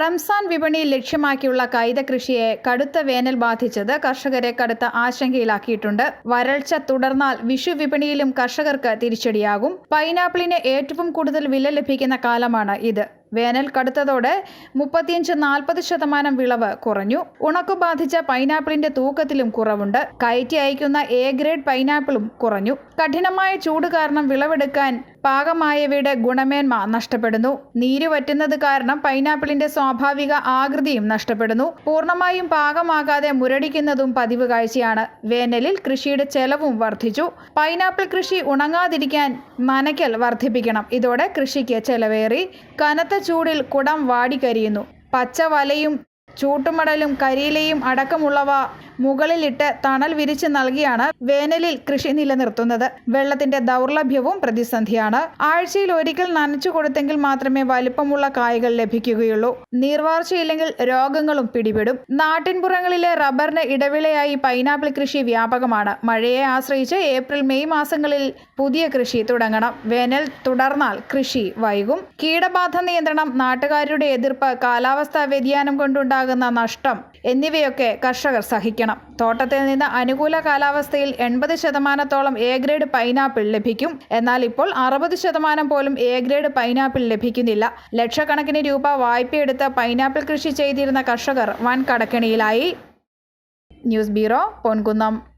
റംസാൻ വിപണി ലക്ഷ്യമാക്കിയുള്ള കൈത കൃഷിയെ കടുത്ത വേനൽ ബാധിച്ചത് കർഷകരെ കടുത്ത ആശങ്കയിലാക്കിയിട്ടുണ്ട്. വരൾച്ച തുടർന്നാൽ വിഷു വിപണിയിലും കർഷകർക്ക് തിരിച്ചടിയാകും. പൈനാപ്പിളിന് ഏറ്റവും കൂടുതൽ വില ലഭിക്കുന്ന കാലമാണ് ഇത്. വേനൽ കടുത്തതോടെ മുപ്പത്തിയഞ്ച് നാൽപ്പത് ശതമാനം വിളവ് കുറഞ്ഞു. ഉണക്കു ബാധിച്ച പൈനാപ്പിളിന്റെ തൂക്കത്തിലും കുറവുണ്ട്. കയറ്റി അയക്കുന്ന എ ഗ്രേഡ് പൈനാപ്പിളും കുറഞ്ഞു. കഠിനമായ ചൂട് കാരണം വിളവെടുക്കാൻ പാകമായവയുടെ ഗുണമേന്മ നഷ്ടപ്പെടുന്നു. നീര് വറ്റുന്നത് കാരണം പൈനാപ്പിളിന്റെ സ്വാഭാവിക ആകൃതിയും നഷ്ടപ്പെടുന്നു. പൂർണമായും പാകമാകാതെ മുരടിക്കുന്നതും പതിവ് കാഴ്ചയാണ്. വേനലിൽ കൃഷിയുടെ ചെലവും വർദ്ധിച്ചു. പൈനാപ്പിൾ കൃഷി ഉണങ്ങാതിരിക്കാൻ നനയ്ക്കൽ വർദ്ധിപ്പിക്കണം. ഇതോടെ കൃഷിക്ക് ചെലവേറി. കനത്ത ചൂടിൽ കുടം വാടിക്കരിയുന്നു. പച്ച വലയും ചൂട്ടുമടലും കരിയിലയും അടക്കമുള്ളവ മുകളിലിട്ട് തണൽ വിരിച്ച് നൽകിയാണ് വേനലിൽ കൃഷി നിലനിർത്തുന്നത്. വെള്ളത്തിന്റെ ദൗർലഭ്യവും പ്രതിസന്ധിയാണ്. ആഴ്ചയിൽ ഒരിക്കൽ നനച്ചു കൊടുത്തെങ്കിൽ മാത്രമേ വലിപ്പമുള്ള കായ്കൾ ലഭിക്കുകയുള്ളൂ. നീർവാർച്ചയില്ലെങ്കിൽ രോഗങ്ങളും പിടിപെടും. നാട്ടിൻപുറങ്ങളിലെ റബ്ബറിന് ഇടവിളയായി പൈനാപ്പിൾ കൃഷി വ്യാപകമാണ്. മഴയെ ആശ്രയിച്ച് ഏപ്രിൽ മെയ് മാസങ്ങളിൽ പുതിയ കൃഷി തുടങ്ങണം. വേനൽ തുടർന്നാൽ കൃഷി വൈകും. കീടബാധ നിയന്ത്രണം നാട്ടുകാരുടെ എതിർപ്പ് കാലാവസ്ഥാ വ്യതിയാനം കൊണ്ടുണ്ടാകുന്ന നഷ്ടം എന്നിവയൊക്കെ കർഷകർ സഹിക്കണം. തോട്ടത്തിൽ നിന്ന് അനുകൂല കാലാവസ്ഥയിൽ എൺപത് ശതമാനത്തോളം എ ഗ്രേഡ് പൈനാപ്പിൾ ലഭിക്കും. എന്നാൽ ഇപ്പോൾ അറുപത് ശതമാനം പോലും എ ഗ്രേഡ് പൈനാപ്പിൾ ലഭിക്കുന്നില്ല. ലക്ഷക്കണക്കിന് രൂപ വായ്പയെടുത്ത് പൈനാപ്പിൾ കൃഷി ചെയ്തിരുന്ന കർഷകർ വൻ കടക്കെണിയിലായി. News bureau Ponkunnam.